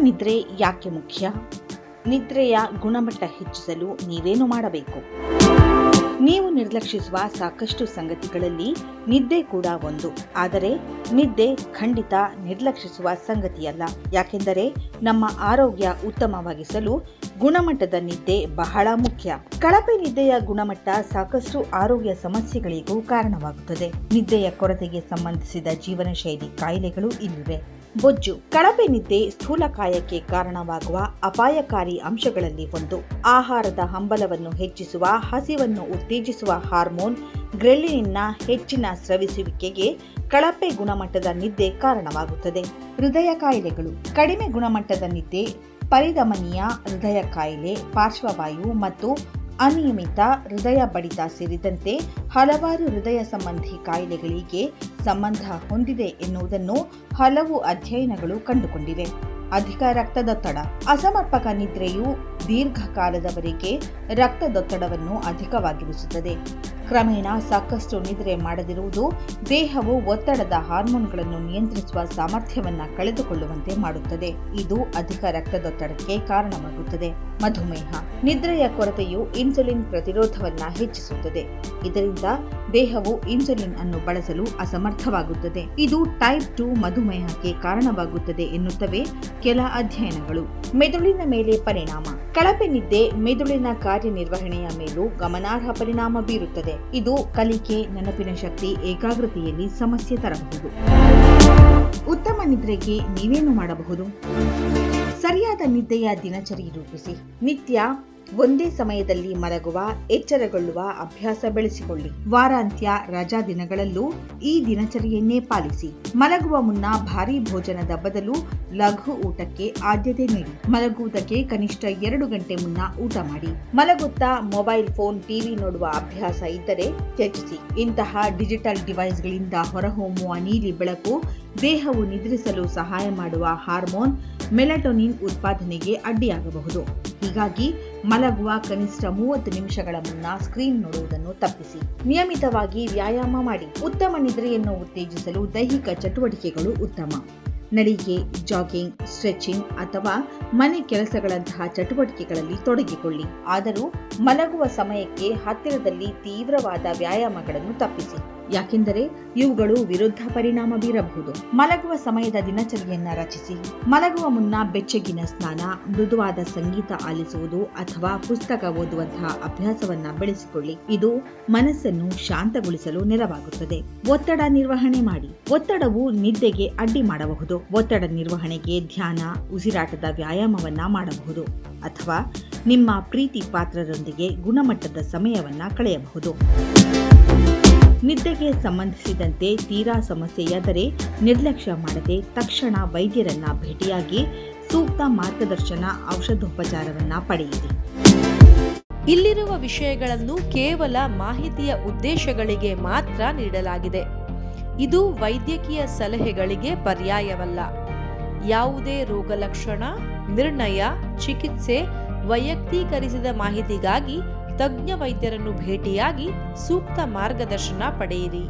ನಿದ್ರೆ ಯಾಕೆ ಮುಖ್ಯ? ನಿದ್ರೆಯ ಗುಣಮಟ್ಟ ಹೆಚ್ಚಿಸಲು ನೀವೇನು ಮಾಡಬೇಕು? ನೀವು ನಿರ್ಲಕ್ಷಿಸುವ ಸಾಕಷ್ಟು ಸಂಗತಿಗಳಲ್ಲಿ ನಿದ್ದೆ ಕೂಡ ಒಂದು. ಆದರೆ ನಿದ್ದೆ ಖಂಡಿತ ನಿರ್ಲಕ್ಷಿಸುವ ಸಂಗತಿಯಲ್ಲ. ಯಾಕೆಂದರೆ ನಮ್ಮ ಆರೋಗ್ಯ ಉತ್ತಮವಾಗಿಸಲು ಗುಣಮಟ್ಟದ ನಿದ್ದೆ ಬಹಳ ಮುಖ್ಯ. ಕಳಪೆ ನಿದ್ದೆಯ ಗುಣಮಟ್ಟ ಸಾಕಷ್ಟು ಆರೋಗ್ಯ ಸಮಸ್ಯೆಗಳಿಗೂ ಕಾರಣವಾಗುತ್ತದೆ. ನಿದ್ದೆಯ ಕೊರತೆಗೆ ಸಂಬಂಧಿಸಿದ ಜೀವನ ಶೈಲಿ ಕಾಯಿಲೆಗಳು ಇಲ್ಲಿವೆ. ಬೊಜ್ಜು. ಕಳಪೆ ನಿದ್ದೆ ಸ್ಥೂಲಕಾಯಕ್ಕೆ ಕಾರಣವಾಗುವ ಅಪಾಯಕಾರಿ ಅಂಶಗಳಲ್ಲಿ ಒಂದು. ಆಹಾರದ ಹಂಬಲವನ್ನು ಹೆಚ್ಚಿಸುವ, ಹಸಿವನ್ನು ಉತ್ತೇಜಿಸುವ ಹಾರ್ಮೋನ್ ಗ್ರೆಲಿನಿನ್ನ ಹೆಚ್ಚಿನ ಸ್ರವಿಸುವಿಕೆಗೆ ಕಳಪೆ ಗುಣಮಟ್ಟದ ನಿದ್ದೆ ಕಾರಣವಾಗುತ್ತದೆ. ಹೃದಯ ಕಾಯಿಲೆಗಳು. ಕಡಿಮೆ ಗುಣಮಟ್ಟದ ನಿದ್ದೆ, ಪರಿಧಮನಿಯ ಹೃದಯ ಕಾಯಿಲೆ, ಪಾರ್ಶ್ವವಾಯು ಮತ್ತು ಅನಿಯಮಿತ ಹೃದಯ ಬಡಿತ ಸೇರಿದಂತೆ ಹಲವಾರು ಹೃದಯ ಸಂಬಂಧಿ ಕಾಯಿಲೆಗಳಿಗೆ ಸಂಬಂಧ ಹೊಂದಿದೆ ಎನ್ನುವುದನ್ನು ಹಲವು ಅಧ್ಯಯನಗಳು ಕಂಡುಕೊಂಡಿವೆ. ಅಧಿಕ ರಕ್ತದೊತ್ತಡ, ಅಸಮರ್ಪಕ ನಿದ್ರೆಯು ದೀರ್ಘಕಾಲದವರೆಗೆ ರಕ್ತದೊತ್ತಡವನ್ನು ಅಧಿಕವಾಗಿರಿಸುತ್ತದೆ. ಕ್ರಮೇಣ ಸಾಕಷ್ಟು ನಿದ್ರೆ ಮಾಡದಿರುವುದು ದೇಹವು ಒತ್ತಡದ ಹಾರ್ಮೋನ್ಗಳನ್ನು ನಿಯಂತ್ರಿಸುವ ಸಾಮರ್ಥ್ಯವನ್ನು ಕಳೆದುಕೊಳ್ಳುವಂತೆ ಮಾಡುತ್ತದೆ. ಇದು ಅಧಿಕ ರಕ್ತದೊತ್ತಡಕ್ಕೆ ಕಾರಣವಾಗುತ್ತದೆ. ಮಧುಮೇಹ, ನಿದ್ರೆಯ ಕೊರತೆಯು ಇನ್ಸುಲಿನ್ ಪ್ರತಿರೋಧವನ್ನು ಹೆಚ್ಚಿಸುತ್ತದೆ. ಇದರಿಂದ ದೇಹವು ಇನ್ಸುಲಿನ್ ಅನ್ನು ಬಳಸಲು ಅಸಮರ್ಥವಾಗುತ್ತದೆ. ಇದು ಟೈಪ್ ಟು ಮಧುಮೇಹಕ್ಕೆ ಕಾರಣವಾಗುತ್ತದೆ ಎನ್ನುತ್ತವೆ. ಕೆಲ ಅಧ್ಯಯನಗಳು. ಮೆದುಳಿನ ಮೇಲೆ ಪರಿಣಾಮ. ಕಳಪೆ ನಿದ್ದೆ, ಮೆದುಳಿನ ಕಾರ್ಯನಿರ್ವಹಣೆಯ ಮೇಲೂ ಗಮನಾರ್ಹ ಪರಿಣಾಮ ಬೀರುತ್ತದೆ. ಇದು ಕಲಿಕೆ, ನೆನಪಿನ ಶಕ್ತಿ, ಏಕಾಗ್ರತೆಯಲ್ಲಿ ಸಮಸ್ಯೆ ತರಬಹುದು. ಉತ್ತಮ ನಿದ್ರೆಗೆ ನೀವೇನು ಮಾಡಬಹುದು? ಸರಿಯಾದ ನಿದ್ದೆಯ ದಿನಚರಿ ರೂಪಿಸಿ. ನಿತ್ಯ ಒಂದೇ ಸಮಯದಲ್ಲಿ ಮಲಗುವ, ಎಚ್ಚರಗೊಳ್ಳುವ ಅಭ್ಯಾಸ ಬೆಳೆಸಿಕೊಳ್ಳಿ. ವಾರಾಂತ್ಯ ರಜಾ ದಿನಗಳಲ್ಲೂ ಈ ದಿನಚರಿಯನ್ನೇ ಪಾಲಿಸಿ. ಮಲಗುವ ಮುನ್ನ ಭಾರಿ ಭೋಜನದ ಬದಲು ಲಘು ಊಟಕ್ಕೆ ಆದ್ಯತೆ ನೀಡಿ. ಮಲಗುವುದಕ್ಕೆ ಕನಿಷ್ಠ ಎರಡು ಗಂಟೆ ಮುನ್ನ ಊಟ ಮಾಡಿ. ಮಲಗುತ್ತಾ ಮೊಬೈಲ್ ಫೋನ್ ಟಿವಿ ನೋಡುವ ಅಭ್ಯಾಸ ಇದ್ದರೆ ತ್ಯಜಿಸಿ. ಇಂತಹ ಡಿಜಿಟಲ್ ಡಿವೈಸ್ಗಳಿಂದ ಹೊರಹೊಮ್ಮುವ ನೀಲಿ ಬೆಳಕು ದೇಹವು ನಿದ್ರಿಸಲು ಸಹಾಯ ಮಾಡುವ ಹಾರ್ಮೋನ್ ಮೆಲಟೋನಿನ್ ಉತ್ಪಾದನೆಗೆ ಅಡ್ಡಿಯಾಗಬಹುದು. ಹೀಗಾಗಿ ಮಲಗುವ ಕನಿಷ್ಠ ಮೂವತ್ತು ನಿಮಿಷಗಳ ಮುನ್ನ ಸ್ಕ್ರೀನ್ ನೋಡುವುದನ್ನು ತಪ್ಪಿಸಿ. ನಿಯಮಿತವಾಗಿ ವ್ಯಾಯಾಮ ಮಾಡಿ. ಉತ್ತಮ ನಿದ್ರೆಯನ್ನು ಉತ್ತೇಜಿಸಲು ದೈಹಿಕ ಚಟುವಟಿಕೆಗಳು ಉತ್ತಮ. ನಡಿಗೆ, ಜಾಗಿಂಗ್, ಸ್ಟ್ರೆಚಿಂಗ್ ಅಥವಾ ಮನೆ ಕೆಲಸಗಳಂತಹ ಚಟುವಟಿಕೆಗಳಲ್ಲಿ ತೊಡಗಿಕೊಳ್ಳಿ. ಆದರೂ ಮಲಗುವ ಸಮಯಕ್ಕೆ ಹತ್ತಿರದಲ್ಲಿ ತೀವ್ರವಾದ ವ್ಯಾಯಾಮಗಳನ್ನು ತಪ್ಪಿಸಿ. ಯಾಕೆಂದರೆ ಇವುಗಳು ವಿರುದ್ಧ ಪರಿಣಾಮ ಬೀರಬಹುದು. ಮಲಗುವ ಸಮಯದ ದಿನಚರಿಯನ್ನ ರಚಿಸಿ, ಮಲಗುವ ಮುನ್ನ ಬೆಚ್ಚಗಿನ ಸ್ನಾನ, ಮೃದುವಾದ ಸಂಗೀತ ಆಲಿಸುವುದು ಅಥವಾ ಪುಸ್ತಕ ಓದುವಂತಹ ಅಭ್ಯಾಸವನ್ನ ಬೆಳೆಸಿಕೊಳ್ಳಿ. ಇದು ಮನಸ್ಸನ್ನು ಶಾಂತಗೊಳಿಸಲು ನೆರವಾಗುತ್ತದೆ. ಒತ್ತಡ ನಿರ್ವಹಣೆ ಮಾಡಿ. ಒತ್ತಡವು ನಿದ್ದೆಗೆ ಅಡ್ಡಿ ಮಾಡಬಹುದು. ಒತ್ತಡ ನಿರ್ವಹಣೆಗೆ ಧ್ಯಾನ, ಉಸಿರಾಟದ ವ್ಯಾಯಾಮವನ್ನ ಮಾಡಬಹುದು ಅಥವಾ ನಿಮ್ಮ ಪ್ರೀತಿ ಪಾತ್ರರೊಂದಿಗೆ ಗುಣಮಟ್ಟದ ಸಮಯವನ್ನ ಕಳೆಯಬಹುದು. ನಿದ್ದೆಗೆ ಸಂಬಂಧಿಸಿದಂತೆ ತೀರಾ ಸಮಸ್ಯೆಯಾದರೆ ನಿರ್ಲಕ್ಷ್ಯ ಮಾಡದೆ ತಕ್ಷಣ ವೈದ್ಯರನ್ನ ಭೇಟಿಯಾಗಿ ಸೂಕ್ತ ಮಾರ್ಗದರ್ಶನ ಔಷಧೋಪಚಾರವನ್ನ ಪಡೆಯಿರಿ. ಇಲ್ಲಿರುವ ವಿಷಯಗಳನ್ನು ಕೇವಲ ಮಾಹಿತಿಯ ಉದ್ದೇಶಗಳಿಗೆ ಮಾತ್ರ ನೀಡಲಾಗಿದೆ. ಇದು ವೈದ್ಯಕೀಯ ಸಲಹೆಗಳಿಗೆ ಪರ್ಯಾಯವಲ್ಲ. ಯಾವುದೇ ರೋಗ ಲಕ್ಷಣ ನಿರ್ಣಯ, ಚಿಕಿತ್ಸೆ, ವೈಯಕ್ತೀಕರಿಸಿದ ಮಾಹಿತಿಗಾಗಿ ತಜ್ಞ ವೈದ್ಯರನ್ನು ಭೇಟಿಯಾಗಿ ಸೂಕ್ತ ಮಾರ್ಗದರ್ಶನ ಪಡೆಯಿರಿ.